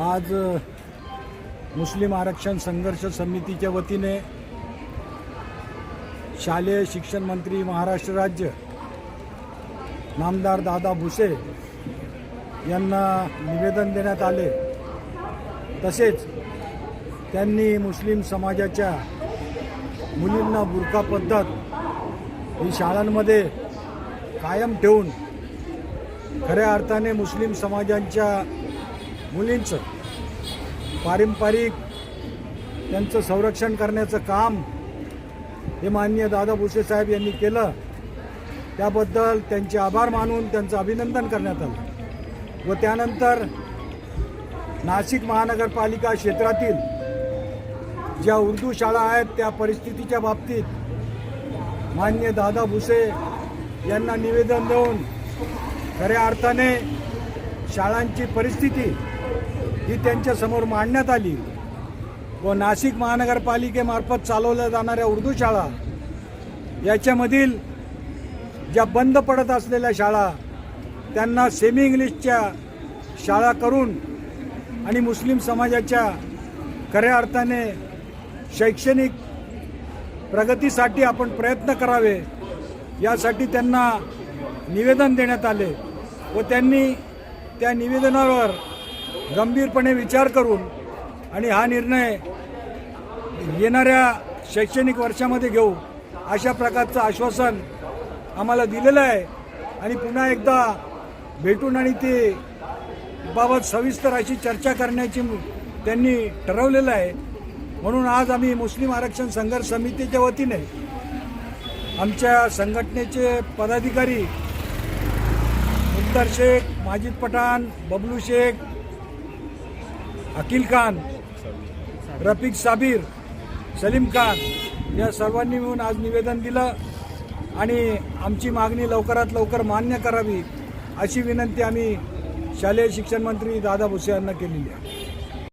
आज मुस्लिम आरक्षण संघर्ष समितीच्या वतीने शालेय शिक्षण मंत्री महाराष्ट्र राज्य नामदार दादा भुसे यांना निवेदन देण्यात आले. तसेच त्यांनी मुस्लिम समाजाच्या मुलींना बुरखा पद्धत ही शाळांमध्ये कायम ठेवून खऱ्या अर्थाने मुस्लिम समाजांच्या मुलींचं पारंपरिक त्यांचं संरक्षण करण्याचं काम हे माननीय दादा भुसे साहेब यांनी केलं. त्याबद्दल त्यांचे आभार मानून त्यांचं अभिनंदन करण्यात आलं. व त्यानंतर नाशिक महानगरपालिका क्षेत्रातील ज्या उर्दू शाळा आहेत त्या परिस्थितीच्या बाबतीत मान्य दादा भुसे यांना निवेदन देऊन खऱ्या अर्थाने शाळांची परिस्थिती ही त्यांच्यासमोर मांडण्यात आली. व नाशिक महानगरपालिकेमार्फत चालवल्या जाणाऱ्या उर्दू शाळा याच्यामधील ज्या बंद पडत असलेल्या शाळा त्यांना सेमी इंग्लिशच्या शाळा करून आणि मुस्लिम समाजाच्या खऱ्या अर्थाने शैक्षणिक प्रगतीसाठी आपण प्रयत्न करावे यासाठी त्यांना निवेदन देण्यात आले व त्यांनी त्या निवेदनावर गंभीरपणे विचार करून आणि हा निर्णय येणाऱ्या शैक्षणिक वर्षामध्ये घेऊ अशा प्रकारचं आश्वासन आम्हाला दिलेलं आहे. आणि पुन्हा एकदा भेटून आणि ते बाबत सविस्तर अशी चर्चा करण्याची त्यांनी ठरवलेलं आहे. म्हणून आज आम्ही मुस्लिम आरक्षण संघर्ष समितीच्या वतीने आमच्या संघटनेचे पदाधिकारी मुख्तार शेख माजिद पठाण बबलू शेख अकिल खान रफिक साबीर सलीम खान या सर्वांनी मिळून आज निवेदन दिलं आणि आमची मागणी लवकरात लवकर मान्य करावी अशी विनंती आम्ही शालेय शिक्षण मंत्री दादा भुसे यांना केलेली आहे.